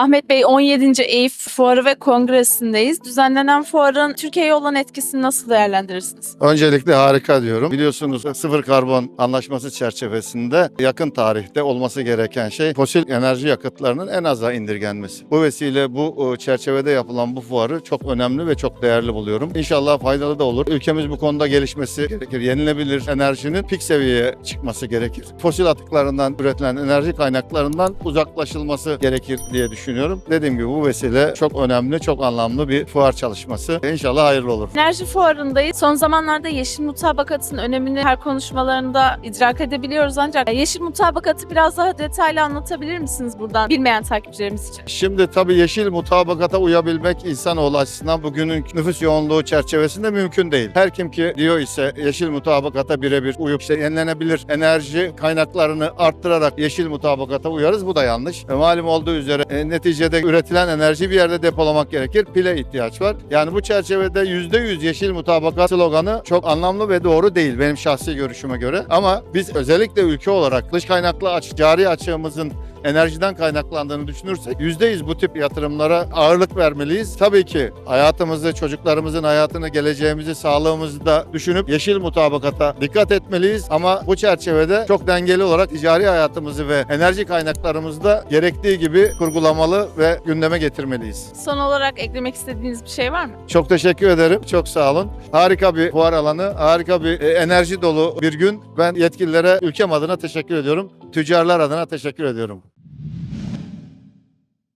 Ahmet Bey 17. EYİF Fuarı ve Kongresi'ndeyiz. Düzenlenen fuarın Türkiye'ye olan etkisini nasıl değerlendirirsiniz? Öncelikle harika diyorum. Biliyorsunuz sıfır karbon anlaşması çerçevesinde yakın tarihte olması gereken şey fosil enerji yakıtlarının en aza indirgenmesi. Bu vesile bu e, çerçevede yapılan bu fuarı çok önemli ve çok değerli buluyorum. İnşallah faydalı da olur. Ülkemiz bu konuda gelişmesi gerekir. Yenilebilir enerjinin pik seviyeye çıkması gerekir. Fosil atıklarından üretilen enerji kaynaklarından uzaklaşılması gerekir diye düşünüyorum. Dediğim gibi bu vesile çok önemli, çok anlamlı bir fuar çalışması. İnşallah hayırlı olur. Enerji fuarındayız. Son zamanlarda yeşil mutabakatın önemini her konuşmalarında idrak edebiliyoruz ancak yeşil mutabakatı biraz daha detaylı anlatabilir misiniz buradan bilmeyen takipçilerimiz için? Şimdi tabii yeşil mutabakata uyabilmek insanoğlu açısından bugünün nüfus yoğunluğu çerçevesinde mümkün değil. Her kim ki diyor ise yeşil mutabakata birebir uyup işte yenilenebilir enerji kaynaklarını arttırarak yeşil mutabakata uyarız bu da yanlış. E, malum olduğu üzere neticede üretilen enerjiyi bir yerde depolamak gerekir. Pile ihtiyaç var. Yani bu çerçevede %100 yeşil mutabakat sloganı çok anlamlı ve doğru değil benim şahsi görüşüme göre. Ama biz özellikle ülke olarak dış kaynaklı aç, cari açığımızın enerjiden kaynaklandığını düşünürsek %100 bu tip yatırımlara ağırlık vermeliyiz. Tabii ki hayatımızı, çocuklarımızın hayatını, geleceğimizi, sağlığımızı da düşünüp yeşil mutabakata dikkat etmeliyiz. Ama bu çerçevede çok dengeli olarak ticari hayatımızı ve enerji kaynaklarımızı da gerektiği gibi kurgulamalı ve gündeme getirmeliyiz. Son olarak eklemek istediğiniz bir şey var mı? Çok teşekkür ederim. Çok sağ olun. Harika bir fuar alanı, harika bir e, enerji dolu bir gün. Ben yetkililere ülkem adına teşekkür ediyorum. Tüccarlar adına teşekkür ediyorum.